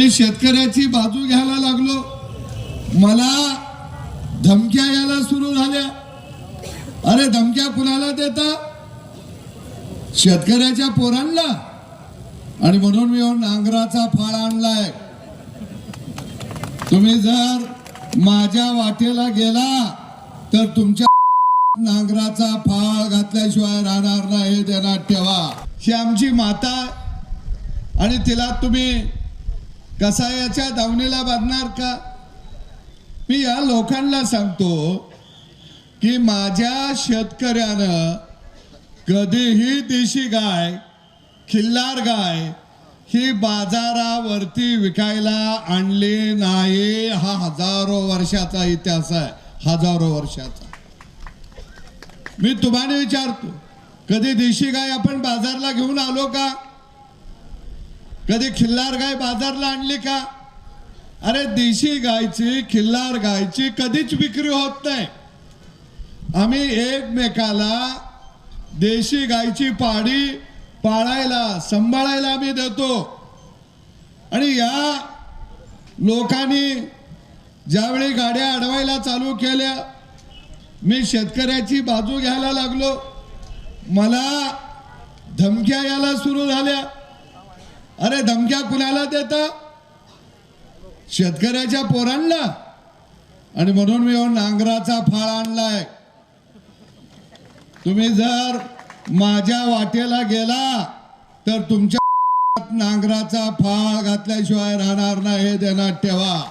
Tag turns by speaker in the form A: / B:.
A: शेतकऱ्याची बाजू घ्यायला लागलो. मला धमक्या यायला सुरू झाल्या. अरे धमक्या कुणाला देता? शेतकऱ्याच्या पोरांना. आणि म्हणून मी नांगराचा फाळ आणलाय. तुम्ही जर माझ्या वाटेला गेला तर तुमच्या नांगराचा फाळ घातल्याशिवाय राहणार नाही हे ठेवा. ही आमची माता आहे. आणि तिला तुम्ही कसायाच्या दावणीला बांधणार का? मी या लोकांना सांगतो की माझ्या शेतकऱ्यानं कधीही देशी गाय खिल्लार गाय ही बाजारावरती विकायला आणली नाही. हा हजारो वर्षाचा इतिहास आहे. हजारो वर्षाचा. मी तुम्हाला विचारतो कधी देशी गाय आपण बाजारला घेऊन आलो का? कधी खिल्लार गाय बाजारला आणली का? अरे देशी गायची खिल्लार गायची कधीच विक्री होत नाही. आम्ही एकमेकाला देशी गायची पाडी पाळायला सांभाळायला आम्ही देतो. आणि या लोकांनी ज्यावेळी गाड्या अडवायला चालू केल्या मी शेतकऱ्याची बाजू घ्यायला लागलो. मला धमक्या यायला सुरू झाल्या. अरे धमक्या कुणाला देता? शेतकऱ्याच्या पोरांना. आणि म्हणून मी नांगराचा फाळ आणलाय. तुम्ही जर माझ्या वाटेला गेला तर तुमच्या नांगराचा फाळ घातल्याशिवाय राहणार नाही हे ध्यानात ठेवा.